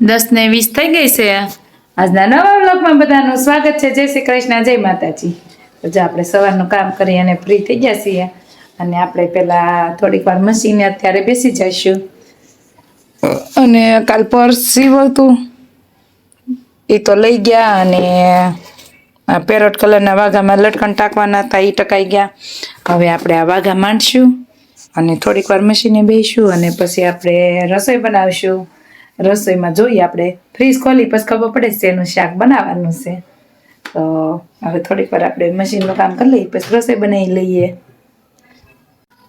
દસ ને વીસ થઈ ગઈ છે. આજના નવા બ્લોગમાં બધાનું સ્વાગત છે. જય શ્રી કૃષ્ણ, જય માતાજી. તો જો આપણે સવારનું કામ કરી અને ફ્રી થઈ ગયા છીએ અને આપણે પેલા થોડીક વાર મશીને અત્યારે બેસી જઈશું. અને કાલ પર્સ સીવું હતું એ તો લઈ ગયા અને પેરોટ કલરના વાઘામાં લટકણ ટાંકવાના હતા એ ટકાઈ ગયા. હવે આપણે આ વાઘા માંડશું અને થોડીક વાર મશીને બેસીશું અને પછી આપણે રસોઈ બનાવશું. રસોઈમાં જોઈએ આપણે. ફ્રીજ ખોલી પછી ખબર પડે છે એનું શાક બનાવવાનું છે. તો હવે થોડીક વાર આપણે મશીનનું કામ કરી લઈએ પછી રસોઈ બનાવી લઈએ.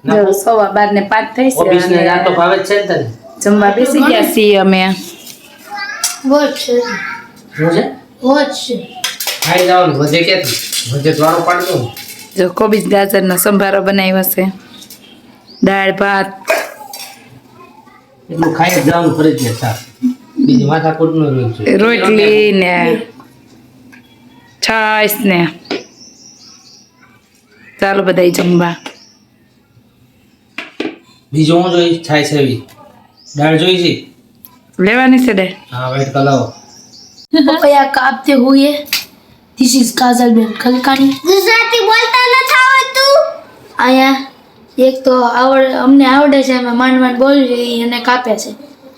જો સવા બાર ને પાંચ થઈ છે જમવા બેસી ગયા છીએ અમે. જો કોબીજ ગાજરનો સંભારો બનાવ્યો છે. દાળ ભાત એટલું ખાઈ જવાનું ફરજિયાત શાક બીજી માથાકૂટ નો રોજ છે. રોટલી ને છાશ ને. ચાલો બધા જમવા. બીજું હું જોઈશ? થાય છે એવી દાળ જોઈ છે લેવાની છે ડે હા વેટ કલાવો પપૈયા કાપતે હુએ ધીસ ઇઝ કાજલ બેન ખલકાની ગુજરાતી બોલતા નથી આવડતું અહીંયા એક તો આવડ અમને આવડે છે અમે માંડ માંડ બોલી રહી અને કાપે છે.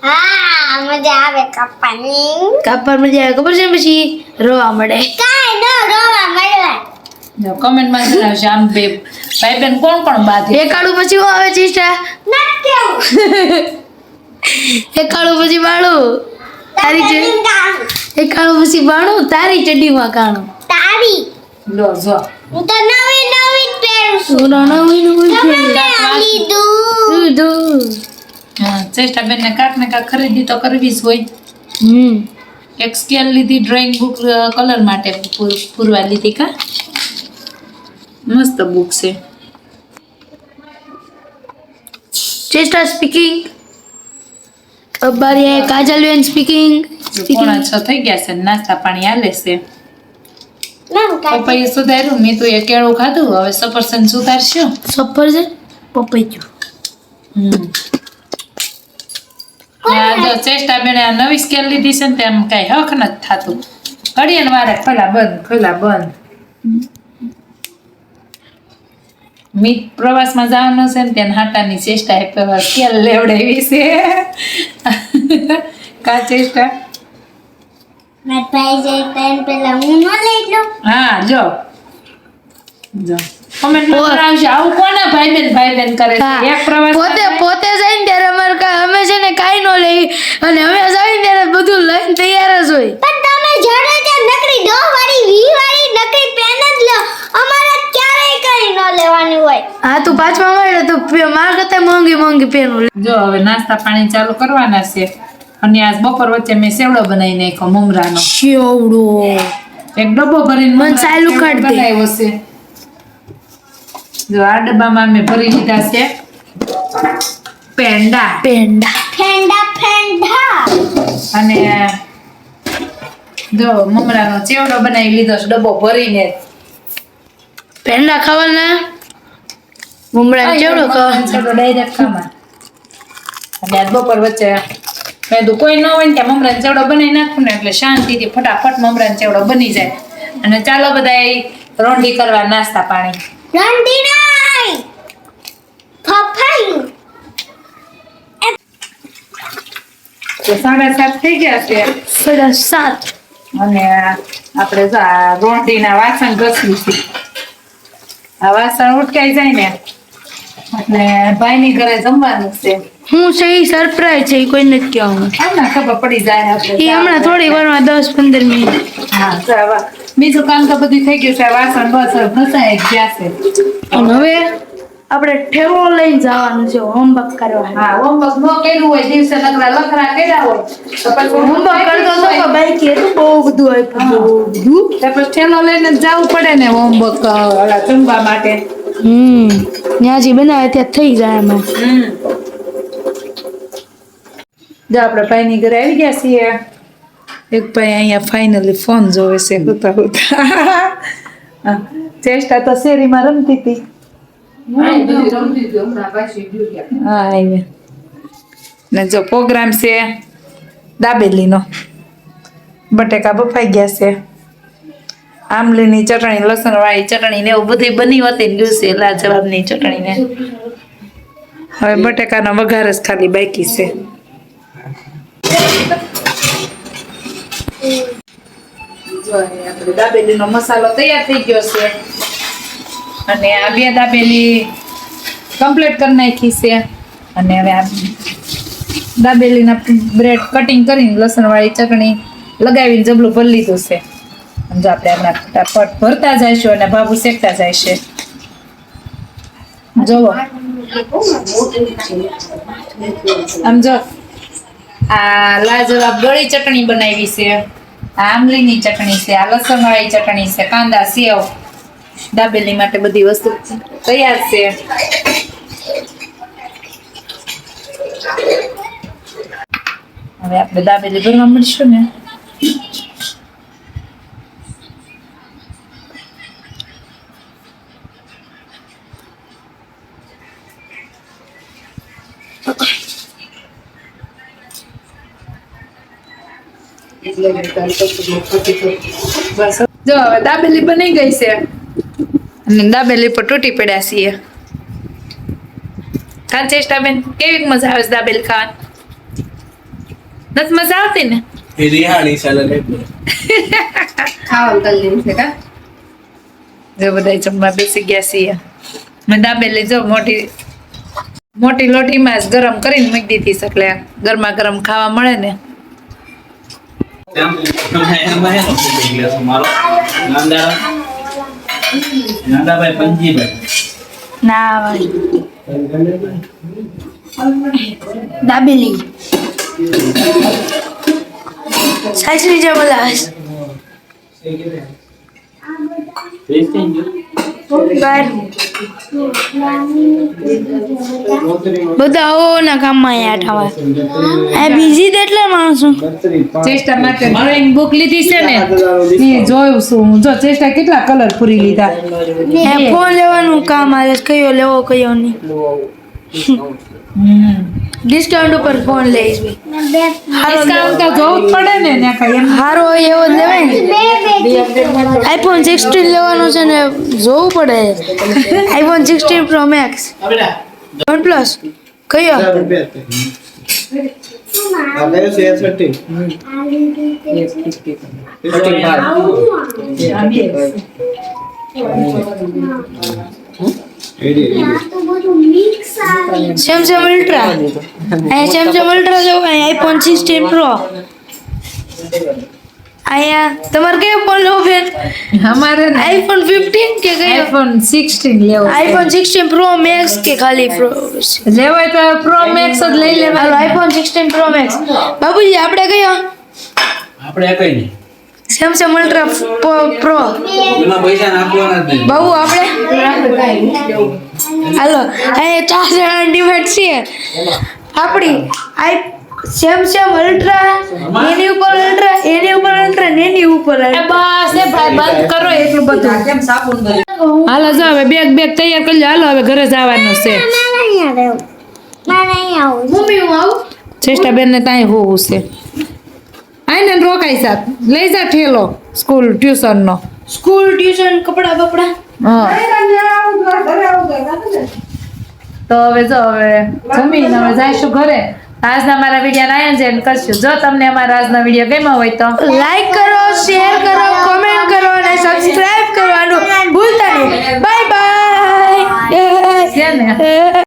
હા મજા આવે કાપવાની. કાપવા મજા આવે ખબર છે પછી? રોવા મળે. કાઈ ન રોવા મળે. જો કમેન્ટમાં જણાવજો આમ બે ભાઈ બેન કોણ કોણ બાંધે એ પછી હું આવે ચીસ્ટા નટ કેવું. એ પછી બાળું. તારી ચડી એ પછી બાળું તારી ચડ્ડીમાં કાણું તારી. લો જો. હું તો નવી નવી જ પહેરું છું સોના નવી નવી તમને આ લીધું. દૂધ હા ચેષ્ટા બેન ને કાંક ને કાંક ખરીદી તો કરવી જ હોય. હમ. એક સ્કેલ લીધી ડ્રોઈંગ બુક કલર માટે પૂરવા લીધી કા? મસ્ત બુક છે. ચેસ્ટા સ્પીકિંગ અબારીએ કાજલ બેન સ્પીકિંગ પોણા છ થઈ ગયા છે નાસ્તા પાણી આલે છે. પપૈયું સુધાર્યું મેં તો એ કેળું ખાધું હવે સફરસન સુધારશું. સફરજન? પપૈયું જો ચેષ્ટા બેને આ નવી સ્કેલ લીધી છે ને તેમ કઈ હક નથી થતું. ઘડીએ વારે ખોલા બંધ ખોલા બંધ. મી પ્રવાસમાં જવાનું છે ને તેને હાટાની ચેષ્ટા એ પેલા સ્કેલ લેવડાવી છે. કા ચેષ્ટા મારા ભાઈ જાય પેન પેલા હું ન લઈ લઉં. હા જો. જો. કમેન્ટમાં જણાવજો આવું કોના ભાઈ બેન ભાઈ બેન કરે છે? એક પ્રવાસ પોતે પોતે જાય ત્યારે અમારે અમે છે ને કાંઈ ન લઈ. અને અમે જાય ત્યારે બધું લઈને તૈયાર જ હોય. પણ તમે જડો ત્યાં નકરી દો વાળી વી વાળી નકરી પેન જ લો. અમારે ક્યારેય કઈ ન લેવાની હોય. હા તું પાંચમા મળે તો કરતા મોંઘી મોંઘી પેન જો હવે નાસ્તા પાણી ચાલુ કરવાના છે. અને આજ બપોર વચ્ચે મેં સેવડો બનાવી નાખ્યો મમરાનો સેવડો. એક ડબ્બો ભરીને મન મમરાનો કાઢ બનાવ્યો છે. જો આ ડબ્બામાં મેં ભરી લીધા છે પેંડા. પેંડા. પેંડા પેંડા. અને જો મમરાનો ચેવડો બનાવી લીધો છે ડબ્બો ભરીને. પેંડા ખાવાના? મમરા ચેવડો ખાવાનો. ડાયરેક્ટ ખાવા અને આજ બપોર વચ્ચે મેં કીધું કોઈ ન હોય ને ત્યાં મમરાન ચેવડો બનાવી નાખું ને એટલે શાંતિથી ફટાફટ મમરાન ચેવડો બની જાય. અને ચાલો બધા રોંઢી કરવા નાસ્તા પાણી. રંડી નાઈ ફફાયું તો સાડા સાત થઈ ગયા છે. સાડા સાત. અને આપણે જો આ રોંઢીના વાસણ ઘસી છે. આ વાસણ ઉટકાઈ જાય ને એટલે ભાઈની ઘરે જમવાનું છે. હું છે એ સરપ્રાઈઝ છે એ કોઈ નથી કહેવાનું. ના ખબર પડી જાય એ હમણાં થોડી વારમાં દસ પંદર મિનિટ. હા તો બીજું કામ તો બધું થઈ ગયું છે વાસણ બસ ઘસાઈ ગયા છે. અને હવે આપણે ઠેવો લઈને જવાનું છે હોમવર્ક કરવા હા હોમવર્ક ન કર્યું હોય દિવસે નકરા લખરા કર્યા હોય તો પછી હોમવર્ક કરતો તો કે ભાઈ કે તો બહુ બધું આપ્યું બહુ બધું. પછી ઠેલો લઈને જવું પડે ને હોમવર્ક જમવા માટે. હમ ત્યાં જે બનાવે ત્યાં થઈ જાય એમાં હમ. જો આપણે ભાઈની ઘરે આવી ગયા છીએ. એક ભાઈ અહીંયા ફાઇનલી ફોન જોવે છે હોતા હોતા. ચેષ્ટા તો શેરીમાં રમતી હતી. હા અહીંયા ને જો પ્રોગ્રામ છે દાબેલીનો. બટેકા બફાઈ ગયા છે. આમલીની ચટણી લસણ વાળી ચટણી ને એવું બધું બની હોતી દિવસે ગયું છે લાજવાબની ચટણી ને હવે બટેકાનો વઘાર જ ખાલી બાકી છે. આપણે દાબેલીનો મસાલો તૈયાર થઈ ગયો છે. અને આ બે દાબેલી કમ્પ્લીટ કરી નાખી છે. અને હવે આ દાબેલીના બ્રેડ કટિંગ કરીને લસણવાળી ચટણી લગાવીને જબલું ભરી લીધું છે. સમજો આપણે હમણાં ફટાફટ ભરતા જઈશું અને ભાભું શેકતા જાય છે જોવો. આમ જો. આ લાજવાબ ગળી ચટણી બનાવી છે, આ આંબલીની ચટણી છે, આ લસણવાળી ચટણી છે, કાંદા, સેવ, દાબેલી માટે બધી વસ્તુ તૈયાર છે. હવે આપણે દાબેલી ભરવા મળશું ને. બસ જો હવે દાબેલી બની ગઈ છે. અને દાબેલી પર તૂટી પડ્યા છીએ. ખાન ચેષ્ટા બેન કેવી મજા આવે છે દાબેલી ખાવાની? નથી મજા આવતી ને? જો બધા જમવા બેસી ગયા છીએ. મેં દાબેલી જો મોટી મોટી લોટીમાં જ ગરમ કરીને મૂકી દીધી એટલે ગરમા ગરમ ખાવા મળે ને. નાદાભાઈ પંજીભાઈ ના ભાઈ. દાબેલી. સાસરી જે બોલાવે બધા ના કામમાં અહીંયા આઠામાં એ બીજી તો માણસો. ચેષ્ટા માટે ડ્રોઈંગ બુક લીધી છે ને એ જોયું છું હું. જો ચેષ્ટા કેટલા કલર પૂરી લીધા? એ ફોન લેવાનું કામ આવે કયો લેવો કયો નહીં. હમ. ડિસ્કાઉન્ટ ઉપર ફોન લઈશ ભાઈ ડિસ્કાઉન્ટ તો જોવું જ પડે ને ને કઈ એમ. સારો હોય એવો જ લેવાય ને. આઈફોન સિક્સટીન લેવાનું છે ને જોવું પડે. IPhone sixteen pro max one plus કયો? સેમસંગ અલ્ટ્રા અહીંયા સેમસંગ અલ્ટ્રા જો આઈફોન સિક્સટીન પ્રો અહીંયા તમારે કયો ફોન લેવો બેન અમારે આઈફોન ફિફ્ટીન કે કયો આઈફોન સિક્સટીન લેવો છે. આઈફોન સિક્સટીન પ્રો મેક્સ કે ખાલી પ્રો લેવો હોય તો પ્રો મેક્સ જ લઈ હાલો લેવા આઈફોન સિક્સટીન પ્રો મેક્સ બાબુજી આપણે કયો આપણે કઈ નહીં સેમસંગ અલ્ટ્રા પ્રો એમાં પૈસા નાખવાના જ નહીં બાબુ આપણે હાલો એ ચાર જણા ડિબેટ છે આપણી આઈ સેમસંગ અલ્ટ્રા એની ઉપર અલ્ટ્રા એની ઉપર અલ્ટ્રા ને એની ઉપર એ બસ એ ભાઈ બંધ કરો એટલું બધું હાલો જો હવે બેગ બેગ તૈયાર કરી લો હાલો હવે ઘરે જવાનું છે મમ્મી હું આવું ચેષ્ટા બેન ને ત્યાં હોવું છે આઈને ને રોકાઈ સાત લઈ જા ઠેલો સ્કૂલ ટ્યુશન નો સ્કૂલ ટ્યુશન કપડા બપડા. હા. તો હવે જો હવે જમીને હવે જઈશું ઘરે. આજના મારા વીડિયો આયોજન કરશું. જો તમને અમારા આજના વીડિયો ગમ્યો હોય તો. લાઈક કરો શેર કરો કોમેન્ટ કરો અને સબસ્ક્રાઇબ કરવાનું ભૂલતા નહીં. બાય બાય છે ને.